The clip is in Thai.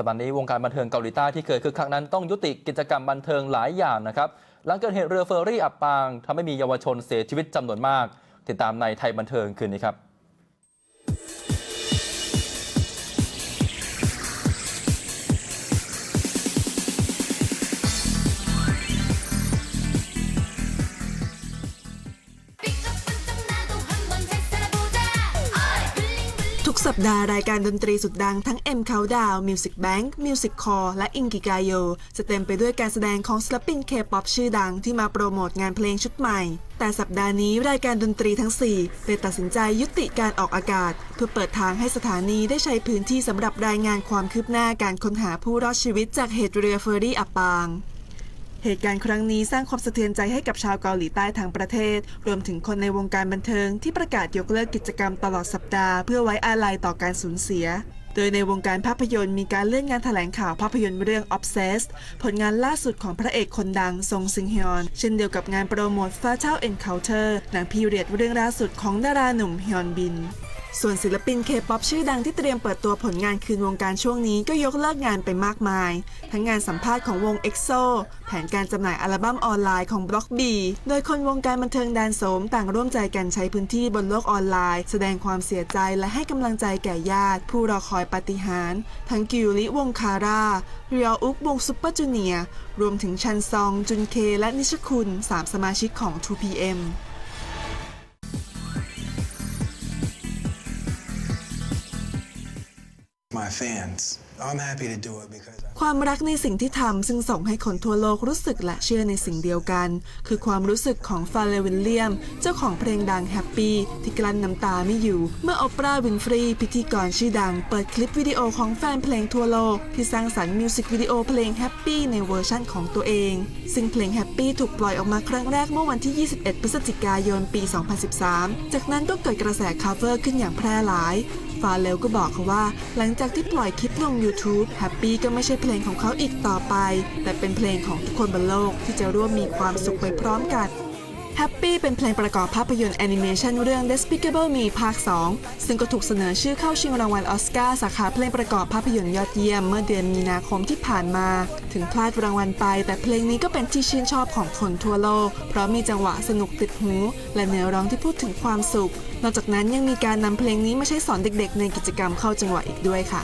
สัปดาห์นี้วงการบันเทิงเกาหลีใต้ที่เคยคึกคักนั้นต้องยุติกิจกรรมบันเทิงหลายอย่างนะครับ หลังเกิดเหตุเรือเฟอร์รี่อับปางทำให้มีเยาวชนเสียชีวิตจำนวนมาก ติดตามในไทยบันเทิงคืนนี้ครับ สัปดาห์รายการดนตรีสุดดังทั้ง M Countdown Music Bank Music Core และ i n g i g a y o จะเต็มไปด้วยการแสดงของศิลปิน K-POP ชื่อดังที่มาโปรโมทงานเพลงชุดใหม่ แต่สัปดาห์นี้รายการดนตรีทั้ง 4 เลยตัดสินใจยุติการออกอากาศ เพื่อเปิดทางให้สถานีได้ใช้พื้นที่สำหรับรายงานความคืบหน้าการค้นหาผู้รอดชีวิตจากเหตุเรือเฟอร์รี่อับปาง เหตุการณ์ครั้งนี้สร้างความสะเทือนใจให้กับชาวเกาหลีใต้ทั้งประเทศ รวมถึงคนในวงการบันเทิงที่ประกาศยกเลิกกิจกรรมตลอดสัปดาห์เพื่อไว้อาลัยต่อการสูญเสีย โดยในวงการภาพยนตร์มีการเลื่อนงานแถลงข่าวภาพยนตร์เรื่อง Obsessed ผลงานล่าสุดของพระเอกคนดังซงซิงฮยอน เช่นเดียวกับงานโปรโมท Fatal Encounter หนังพีเรียดเรื่องล่าสุดของดาราหนุ่มฮยอนบิน ส่วนศิลปินเคป๊อปชื่อดังที่เตรียมเปิดตัวผลงานคืนวงการช่วงนี้ก็ยกเลิกงานไปมากมาย ทั้งงานสัมภาษณ์ของวง EXO แผนการจำหน่ายอัลบั้มออนไลน์ของ b ล็อกบีโดยคนวงการบันเทิงแดนโสมต่างร่วมใจกันใช้พื้นที่บนโลกออนไลน์ แสดงความเสียใจและให้กำลังใจแก่ญาติ ผู้รอคอยปาฏิหาริย์ทั้งกิวลิวงคาร่าเรียลอุกวงซุปเปอร์จูเนียร์รวมถึงชันซองจุนเคและนิชคุณสามสมาชิกของ 2PM my fans. I'm happy to do it because ความรักในสิ่งที่ทำซึ่งส่งให้คนทั่วโลกรู้สึกและเชื่อในสิ่งเดียวกัน คือความรู้สึกของฟาเลวิลเลียม เจ้าของเพลงดังแฮปปี้ที่กลั้นน้ำตาไม่อยู่ เมื่อโอปราห์วินฟรีพิธีกรชื่อดัง เปิดคลิปวิดีโอของแฟนเพลงทั่วโลก ที่สร้างสรรค์มิวสิกวิดีโอเพลงแฮปปี้ในเวอร์ชั่นของตัวเอง ซึ่งเพลงแฮปปี้ถูกปล่อยออกมาครั้งแรกเมื่อวันที่ 21 พฤศจิกายน ปี 2013 จากนั้นก็เกิดกระแสคาเวอร์ขึ้นอย่างแพร่หลาย ฟาเลลก็บอกเขาว่า หลังจากที่ปล่อยคลิปลง YouTube Happy ก็ไม่ใช่เพลงของเขาอีกต่อไป แต่เป็นเพลงของทุกคนบนโลกที่จะร่วมมีความสุขไปพร้อมกัน Happy เป็นเพลงประกอบภาพยนตร์แอนิเมชันเรื่อง Despicable Me ภาค 2 ซึ่งก็ถูกเสนอชื่อเข้าชิงรางวัลออสการ์สาขาเพลงประกอบภาพยนตร์ยอดเยี่ยมเมื่อเดือนมีนาคมที่ผ่านมา ถึงพลาดรางวัลไป แต่เพลงนี้ก็เป็นที่ชื่นชอบของคนทั่วโลก เพราะมีจังหวะสนุกติดหู และเนื้อร้องที่พูดถึงความสุข นอกจากนั้นยังมีการนำเพลงนี้มาใช้สอนเด็กๆ ในกิจกรรมเข้าจังหวะอีกด้วยค่ะ